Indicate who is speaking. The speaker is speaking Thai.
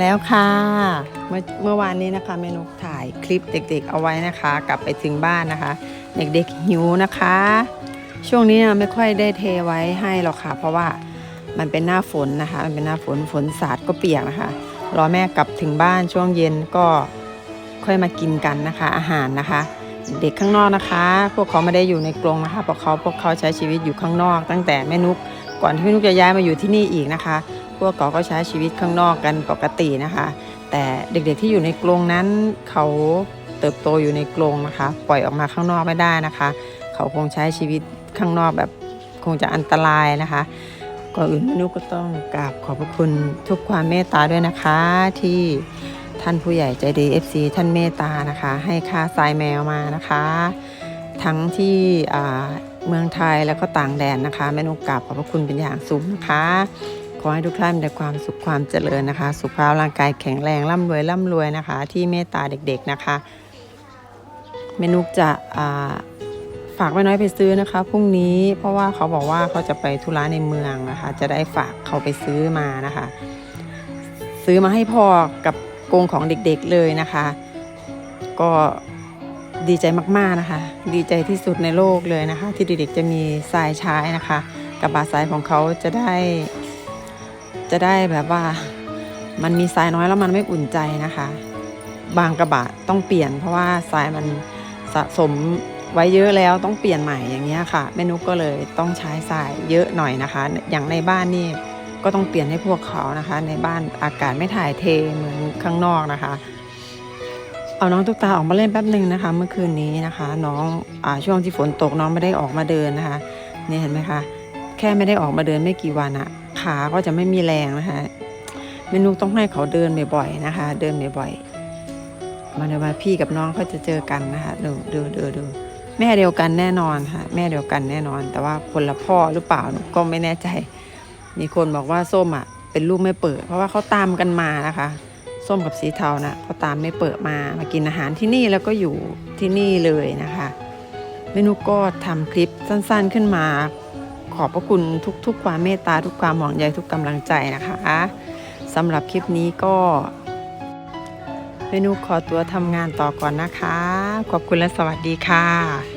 Speaker 1: แล้วค่ะเมื่อเมื่อวานนี้นะคะเมนูถ่ายคลิปเด็กๆเอาไว้นะคะ กลับไปถึงบ้านนะคะ เด็กๆหิวนะคะ ช่วงนี้นะไม่ค่อยได้เทไว้ให้หรอกค่ะ เพราะว่ามันเป็นหน้าฝนนะคะ มันเป็นหน้าฝนฝนสาดก็เปียกนะคะรอแม่กลับถึงบ้านช่วงเย็นก็ค่อยมากินกันนะคะ อาหารนะคะ เด็กข้างนอกนะคะ พวกเขาไม่ได้อยู่ในกรงนะคะพราะเขาพวกเขาใช้ชีวิตอยู่ข้างนอก ตั้งแต่แม่นุกก่อนที่แม่นุกจะย้ายมาอยู่ที่นี่อีกนะคะ พวกเขาก็ใช้ชีวิตข้างนอกกันปกตินะคะ แต่เด็กๆที่อยู่ในกรงนั้นเขาเติบโตอยู่ในกรงนะคะ ปล่อยออกมาข้างนอกไม่ได้นะคะ เขาคงใช้ชีวิตข้างนอกแบบคงจะอันตรายนะคะก่อนอื่นมนุกก็ต้องกราบขอบพระคุณทุกความเมตตาด้วยนะคะ ที่ท่านผู้ใหญ่ใจดี FC ท่านเมตตานะคะ ให้ค่าทรายแมวมานะคะ ทั้งที่เมืองไทยแล้วก็ต่างแดนนะคะแม่นุกกราบขอบพระคุณเป็นอย่างสูงนะคะ อให้ทุกท่านมีแต่ความสุขความเจริญนะคะ สุขภาพร่างกายแข็งแรงร่ำรวยร่ำรวยนะคะ ที่เมตตาเด็กๆนะคะ เมนุกจะฝากไว้น้อยไปซื้อนะคะพรุ่งนี้เพราะว่าเขาบอกว่าเขาจะไปธุระในเมืองนะคะ จะได้ฝากเขาไปซื้อมานะคะ ซื้อมาให้พ่อกับกรงของเด็กๆเลยนะคะ ก็ดีใจมากๆนะคะ ดีใจที่สุดในโลกเลยนะคะ ที่เด็กๆจะมีทรายใช้นะคะ กับบาทรายของเขาจะได้ จะได้แบบว่า มันมีทรายน้อยแล้วมันไม่อุ่นใจนะคะ บางกระบะต้องเปลี่ยน เพราะว่าทรายมันสะสมไว้เยอะแล้วต้องเปลี่ยนใหม่อย่างเงี้ยค่ะแม่นุกก็เลยต้องใช้ทรายเยอะหน่อยนะคะ อย่างในบ้านนี่ก็ต้องเปลี่ยนให้พวกเขานะคะ ในบ้านอากาศไม่ถ่ายเทเหมือนข้างนอกนะคะ เอาน้องตุ๊กตาออกมาเล่นแป๊บหนึ่งนะคะ เมื่อคืนนี้นะคะ น้องอช่วงที่ฝนตกน้องไม่ได้ออกมาเดินนะคะนี่เห็นไหมคะ แค่ไม่ได้ออกมาเดินไม่กี่วันอะ ขาก็จะไม่มีแรงนะคะเมนูต้องให้เขาเดินบ่อยๆนะคะ เดินบ่อยๆมาเดี๋ยวมาพี่กับน้องเขาจะเจอกันนะคะดูดูดูดูแม่เดียวกันแน่นอนค่ะ แม่เดียวกันแน่นอน แต่ว่าคนละพ่อหรือเปล่าหนูก็ไม่แน่ใจ มีคนบอกว่าส้มอะเป็นลูกไม่เปิด เพราะว่าเขาตามกันมานะคะ ส้มกับสีเทานะเขาตามไม่เปิดมามากินอาหารที่นี่แล้วก็อยู่ที่นี่เลยนะคะเมนูก็ทำคลิปสั้นๆขึ้นมา ขอบพระคุณทุก ๆ ความเมตตาทุกความห่วงใยทุกกำลังใจนะคะสำหรับคลิปนี้ก็เมนูขอตัวทำงานต่อก่อนนะคะ ขอบคุณและสวัสดีค่ะ